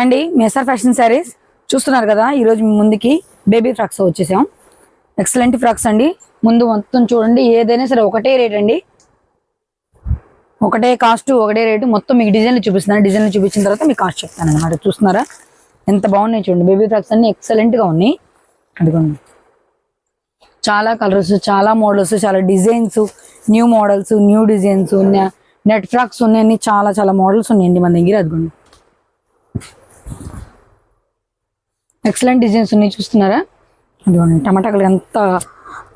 అండి మెసర్ ఫ్యాషన్ శారీస్ చూస్తున్నారు కదా ఈరోజు ముందుకి బేబీ ఫ్రాక్స్ వచ్చేసాం. ఎక్సలెంట్ ఫ్రాక్స్ అండి. ముందు మొత్తం చూడండి ఏదైనా సరే ఒకటే రేట్ అండి. ఒకటే కాస్ట్ ఒకటే రేటు. మొత్తం మీకు డిజైన్లు చూపిస్తున్నాను. డిజైన్లు చూపించిన తర్వాత మీకు కాస్ట్ చెప్తాను అనమాట చూస్తున్నారా? ఎంత బాగున్నాయి చూడండి. బేబీ ఫ్రాక్స్ అన్ని ఎక్సలెంట్గా ఉన్నాయి. అదిగోండి. చాలా కలర్స్ చాలా మోడల్స్ చాలా designs new models new designs net frocks ఉన్నాయని చాలా చాలా మోడల్స్ ఉన్నాయండి మన దగ్గర. అదిగోండి. ఎక్సలెంట్ డిజైన్స్ ఉన్నాయి చూస్తున్నారా? అదిగోండి టమాటా కలర్ ఎంత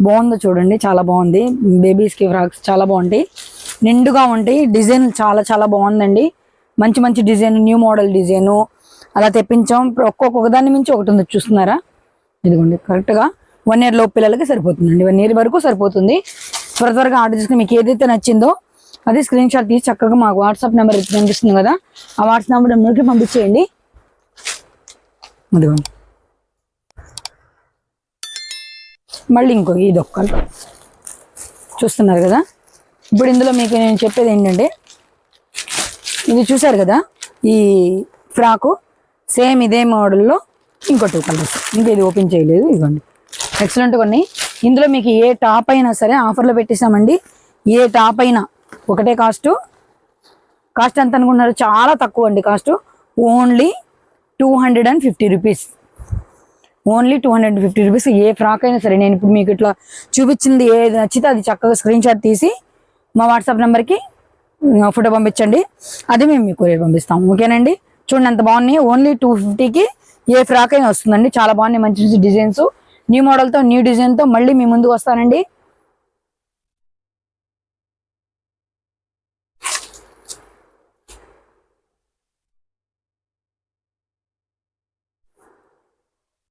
బాగుందో చూడండి చాలా బాగుంది. బేబీస్కి ఫ్రాక్స్ చాలా బాగుంటాయి. నిండుగా ఉంటాయి డిజైన్ చాలా చాలా బాగుందండి. మంచి మంచి డిజైన్ న్యూ మోడల్ డిజైను అలా తెప్పించాం. ఒక్కొక్క దాని మించి ఒకటి ఉంది చూస్తున్నారా? ఇదిగోండి కరెక్ట్గా వన్ ఇయర్ లోపు పిల్లలకి సరిపోతుందండి. వన్ ఇయర్ వరకు సరిపోతుంది. త్వర త్వరగా ఆర్డర్ చేసుకుని మీకు ఏదైతే నచ్చిందో అది స్క్రీన్ షాట్ తీసి చక్కగా మాకు వాట్సాప్ నెంబర్ కనిపిస్తుంది కదా. ఆ వాట్సాప్ నెంబర్కి పంపించేయండి. అదిగోండి మళ్ళీ ఇంకో ఇది ఒక్కలు చూస్తున్నారు కదా? ఇప్పుడు ఇందులో మీకు నేను చెప్పేది ఏంటంటే ఇది చూసారు కదా? ఈ ఫ్రాకు సేమ్ ఇదే మోడల్లో ఇంకో టూ కలర్స్. ఇంకా ఇది ఓపెన్ చేయలేదు ఇదిగోండి. ఎక్సలెంట్ కొన్ని ఇందులో మీకు ఏ టాప్ అయినా సరే ఆఫర్లో పెట్టేసామండి ఏ టాప్ అయినా ఒకటే కాస్ట్. కాస్ట్ ఎంత అనుకుంటున్నారు? చాలా తక్కువ అండి cost. Only two hundred and fifty rupees. Only two hundred fifty rupees. A frock అయినా సరే నేను ఇప్పుడు మీకు ఇట్లా చూపించింది ఏది నచ్చితే అది చక్కగా స్క్రీన్ షాట్ తీసి మా వాట్సాప్ నెంబర్కి ఫోటో పంపించండి. అది మేము మీకు కొరియర్ పంపిస్తాం. ఓకేనండి? చూడండి ఎంత బాగున్నాయి. ఓన్లీ టూ ఫిఫ్టీకి ఏ ఫ్రాక్ అయినా వస్తుందండి. చాలా బాగున్నాయి. మంచి మంచి డిజైన్స్. న్యూ మోడల్తో న్యూ డిజైన్తో మళ్ళీ మీ ముందుకు వస్తానండి.